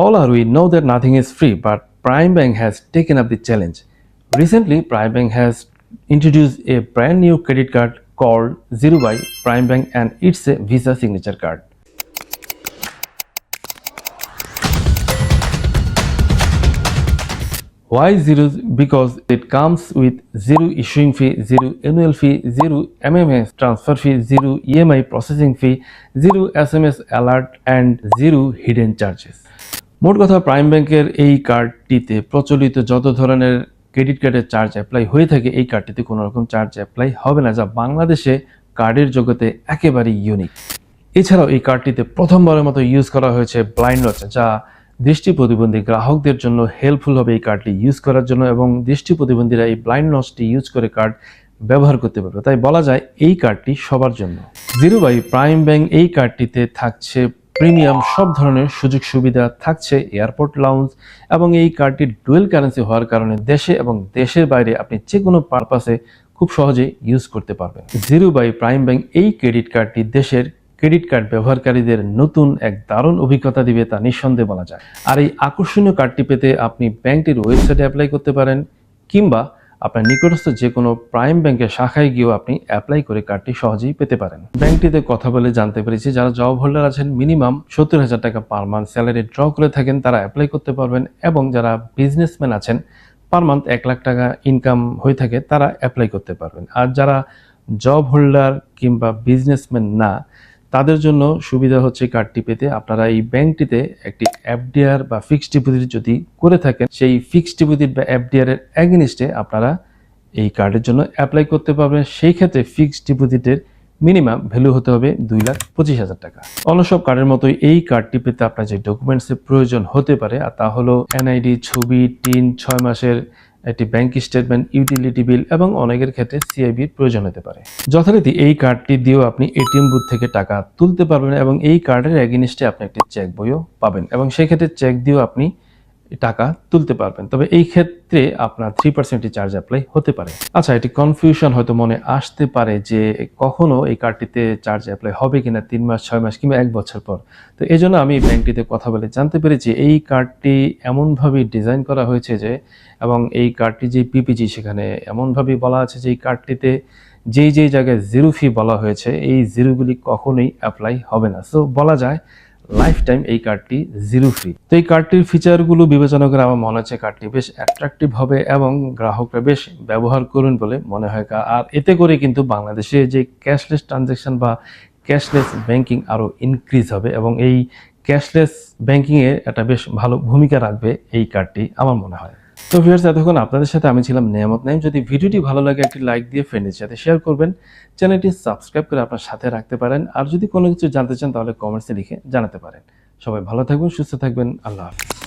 All are we know that nothing is free, but Prime Bank has taken up the challenge. Recently, Prime Bank has introduced a brand new credit card called Zero by Prime Bank and it's a Visa signature card. Why zero? Because it comes with zero issuing fee, zero annual fee, zero MMS transfer fee, zero EMI processing fee, zero SMS alert and zero hidden charges. মোট কথা prime ব্যাংকের এই কার্ডটিতে প্রচলিত যত ধরনের credit কার্ডের charge apply হয়ে থাকে, এই কার্ডটিতে কোনো রকম চার্জ অ্যাপ্লাই হবে না, যা বাংলাদেশে কার্ডের জগতে একেবারেই ইউনিক এছাড়াও এই কার্ডটিতে প্রথমবারের মতো ইউজ করা হয়েছে ব্লাইন্ড ওয়াচ যা দৃষ্টি প্রতিবন্ধী গ্রাহকদের জন্য হেল্পফুল হবে এই কার্ডটি ইউজ করার জন্য এবং দৃষ্টি প্রতিবন্ধীরা এই ব্লাইন্ড ওয়াচটি ইউজ করে কার্ড ব্যবহার করতে পারবে। তাই বলা যায় এই কার্ডটি সবার জন্য। জিরো বাই প্রাইম ব্যাংক এই কার্ডটিতে থাকছে প্রিমিয়াম, সব ধরনের সুযোগ সুবিধা থাকছে এয়ারপোর্ট লাউঞ্জ এবং এই কার্ডটি ডুয়েল কারেন্সি হওয়ার কারণে দেশে এবং দেশের বাইরে আপনি যে কোনো পারপাসে খুব সহজে ইউজ করতে পারবেন। জিরো বাই প্রাইম ব্যাংক এই ক্রেডিট কার্ডটি দেশের ক্রেডিট কার্ড ব্যবহারকারীদের নতুন এক দারুণ অভিজ্ঞতা দিবে তা নিঃসন্দেহে বলা যায়। আর এই আকর্ষণীয় কার্ডটি পেতে আপনি ব্যাংকটির ওয়েবসাইটে অ্যাপ্লাই করতে পারেন কিংবা আপনার নিকটস্থ যে কোনো প্রাইম ব্যাংকের শাখায় গিয়েও আপনি অ্যাপ্লাই করে কার্ডটি সহজেই পেতে পারেন। ব্যাংকটিতে কথা বলে জানতে পেরেছি, যারা জব হোল্ডার আছেন মিনিমাম সত্তর হাজার টাকা পার মান্থ স্যালারি ড্র করে থাকেন, তারা অ্যাপ্লাই করতে পারবেন এবং যারা বিজনেসম্যান আছেন পার মান্থ এক লাখ টাকা ইনকাম হয়ে থাকে, তারা অ্যাপ্লাই করতে পারবেন। আর যারা জব হোল্ডার কিংবা বিজনেসম্যান না তাদের জন্য সুবিধা হচ্ছে কার্ডটি পেতে। আপনারা এই ব্যাংকটিতে একটি এফডিআর বা ফিক্সড ডিপোজিট যদি করে থাকেন, সেই ফিক্সড ডিপোজিট বা এফডিআর এর অ্যাগেনিস্টে আপনারা এই কার্ডের জন্য অ্যাপ্লাই করতে পারবেন। সেই ক্ষেত্রে ফিক্সড ডিপোজিটের মিনিমাম ভ্যালু হতে হবে দুই লাখ পঁচিশ হাজার টাকা। অন্য সব কার্ডের মতোই এই কার্ডটি পেতে আপনার যে ডকুমেন্টসের প্রয়োজন হতে পারে, আর তা হলো এনআইডি ছবি, টিন, ছয় মাসের একটি ব্যাংক স্টেটমেন্ট ইউটিলিটি বিল এবং অনেকের ক্ষেত্রে সিআইবির প্রয়োজন হতে পারে। যথারীতি এই কার্ডটি দিয়েও আপনি এটিএম বুথ থেকে টাকা তুলতে পারবেন এবং এই কার্ডের অ্যাগেনিস্টে আপনি একটি চেক বইও পাবেন এবং সেক্ষেত্রে চেক দিয়েও আপনি টাকা তুলতে পারবেন। তবে এই ক্ষেত্রে আপনার থ্রি পার্সেন্টই চার্জ অ্যাপ্লাই হতে পারে। আচ্ছা এটি কনফিউশন হয়তো মনে আসতে পারে যে কখনো এই কার্ডটিতে চার্জ অ্যাপ্লাই হবে কিনা তিন মাস, ছয় মাস কিংবা এক বছর পর। তো এই জন্য আমি ব্যাংকটিতে কথা বলে জানতে পেরেছি, এই কার্ডটি এমনভাবে ডিজাইন করা হয়েছে যে, এবং এই কার্ডটি যে পিপিজি সেখানে এমনভাবে বলা আছে যে, এই কার্ডটিতে যেই যেই জায়গায় জিরো ফি বলা হয়েছে, এই জিরোগুলি কখনোই অ্যাপ্লাই হবে না। সো বলা যায় লাইফ টাইম এই কার্ডটি জিরো ফ্রি তো এই কার্ডটির ফিচারগুলো বিবেচনা করে আমার মনে হচ্ছে কার্ডটি বেশ অ্যাট্রাকটিভ হবে এবং গ্রাহকরা বেশ ব্যবহার করুন বলে মনে হয়। আর এতে করে কিন্তু বাংলাদেশে যে ক্যাশলেস ট্রানজ্যাকশন বা ক্যাশলেস ব্যাংকিং আরও ইনক্রিজ হবে এবং এই ক্যাশলেস ব্যাংকিংয়ে একটা বেশ ভালো ভূমিকা রাখবে এই কার্ডটি আমার মনে হয়। তো ভিউয়ার্স, এতক্ষণ আপনাদের সাথে আমি ছিলাম নিয়ামত নাইম। যদি ভিডিওটি ভালো লাগে, একটি লাইক দিয়ে ফ্রেন্ডের সাথে শেয়ার করবেন। চ্যানেলটি সাবস্ক্রাইব করে আপনার সাথে রাখতে পারেন। আর যদি কোনো কিছু জানতে চান, তাহলে কমেন্টসে লিখে জানাতে পারেন। সবাই ভালো থাকবেন, সুস্থ থাকবেন। আল্লাহ হাফিজ।